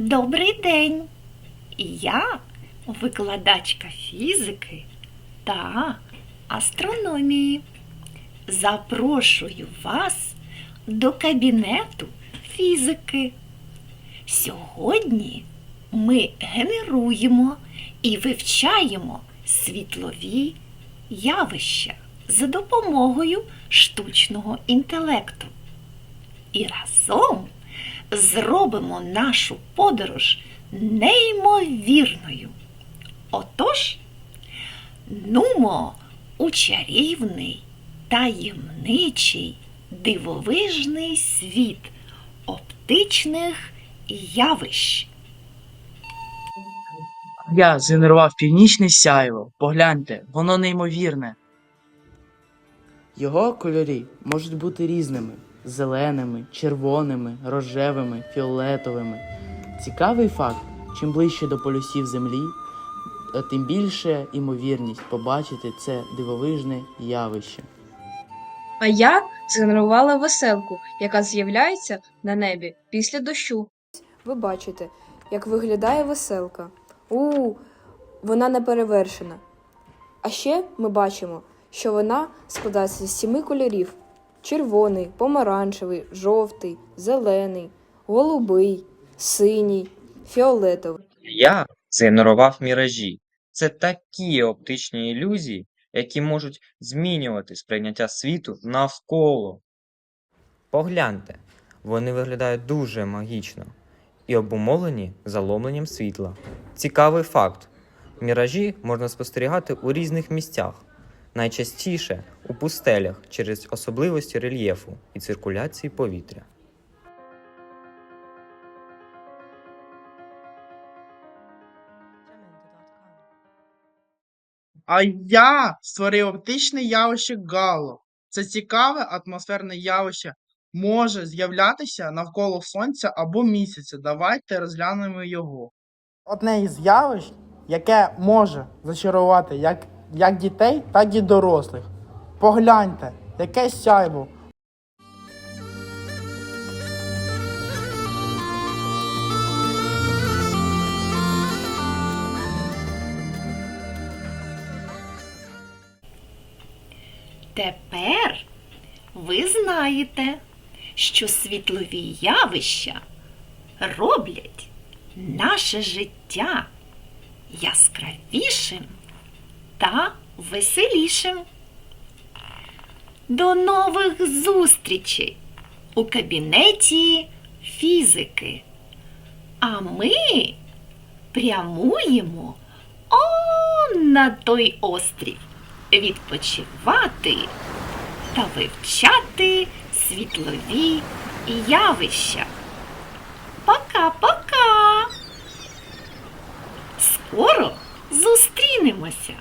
Добрий день! Я викладачка фізики та астрономії. Запрошую вас до кабінету фізики. Сьогодні ми генеруємо і вивчаємо світлові явища за допомогою штучного інтелекту. І разом зробимо нашу подорож неймовірною. Отож, нумо у чарівний, таємничий, дивовижний світ оптичних явищ. Я згенерував північне сяйво. Погляньте, воно неймовірне. Його кольори можуть бути різними: зеленими, червоними, рожевими, фіолетовими. Цікавий факт: чим ближче до полюсів Землі, е, тим більше імовірність побачити це дивовижне явище. А я згенерувала веселку, яка з'являється на небі після дощу. Ви бачите, як виглядає веселка. У, вона не перевершена. А ще ми бачимо, що вона складається з сіми кольорів: червоний, помаранчевий, жовтий, зелений, голубий, синій, фіолетовий. Я згенерував міражі. Це такі оптичні ілюзії, які можуть змінювати сприйняття світу навколо. Погляньте, вони виглядають дуже магічно і обумовлені заломленням світла. Цікавий факт: міражі можна спостерігати у різних місцях, найчастіше у пустелях через особливості рельєфу і циркуляції повітря. А я створив оптичне явище Гало. Це цікаве атмосферне явище може з'являтися навколо Сонця або місяця. Давайте розглянемо його. Одне із явищ, яке може зачарувати як, як дітей, так і дорослих. Погляньте, яке сяйво. Тепер ви знаєте, що світлові явища роблять наше життя яскравішим та веселішим. До нових зустрічей у кабінеті фізики. А ми прямуємо он на той острів відпочивати та вивчати світлові явища. Пока-пока! Скоро зустрінемося!